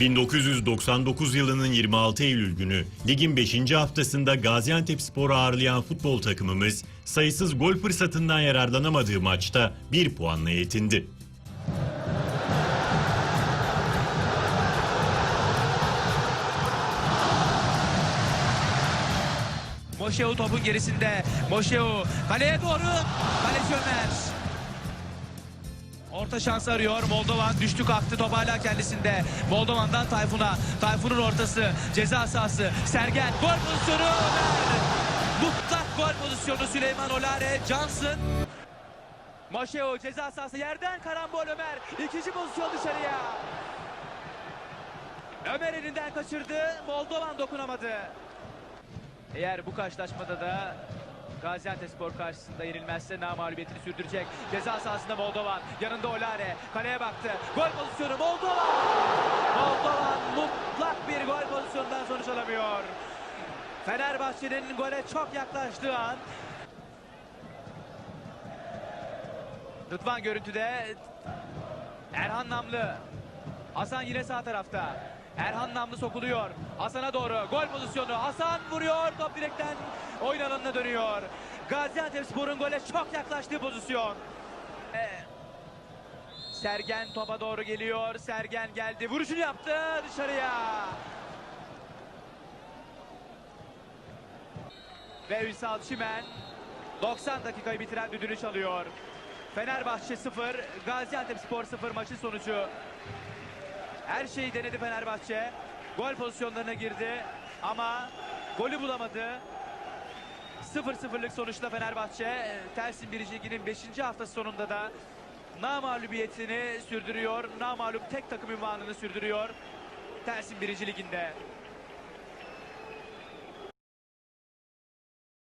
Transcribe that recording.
1999 yılının 26 Eylül günü ligin 5. haftasında Gaziantepspor'u ağırlayan futbol takımımız sayısız gol fırsatından yararlanamadığı maçta 1 puanla yetindi. Moşeu topun gerisinde. Moşeu kaleye doğru. Orta şans arıyor. Moldovan düştü kalktı top hala kendisinde. Moldovan'dan Tayfun'a. Tayfun'un ortası. Ceza sahası. Sergen. Gol pozisyonu. Mutlak gol pozisyonu Süleyman Olare. Johnson. Moşeu ceza sahası yerden karambol Ömer. İkinci pozisyon dışarıya. Ömer elinden kaçırdı. Moldovan dokunamadı. Eğer bu karşılaşmada da Gaziantepspor karşısında yenilmezse namalubiyetini sürdürecek. Ceza sahasında Moldovan. Yanında Olare. Kaleye baktı. Gol pozisyonu Moldovan. Moldovan mutlak bir gol pozisyonundan sonuç alamıyor. Fenerbahçe'nin gole çok yaklaştığı an. Rıdvan görüntüde. Erhan Namlı. Hasan yine sağ tarafta. Erhan Namlı sokuluyor. Hasan'a doğru gol pozisyonu. Hasan vuruyor. Top direkten oyun alanına dönüyor. Gaziantepspor'un gole çok yaklaştığı pozisyon. Ee, Sergen topa doğru geliyor. Sergen geldi. Vuruşunu yaptı dışarıya. Ve Ünsal Çimen 90 dakikayı bitiren düdüğünü çalıyor. Fenerbahçe 0, Gaziantepspor 0 maçın sonucu. Her şeyi denedi Fenerbahçe. Gol pozisyonlarına girdi ama golü bulamadı. 0-0'lık sonuçla Fenerbahçe Tersin 1. Ligi'nin 5. haftası sonunda da namalubiyetini sürdürüyor. Namalup tek takım ünvanını sürdürüyor. Tersin 1. Ligi'nde.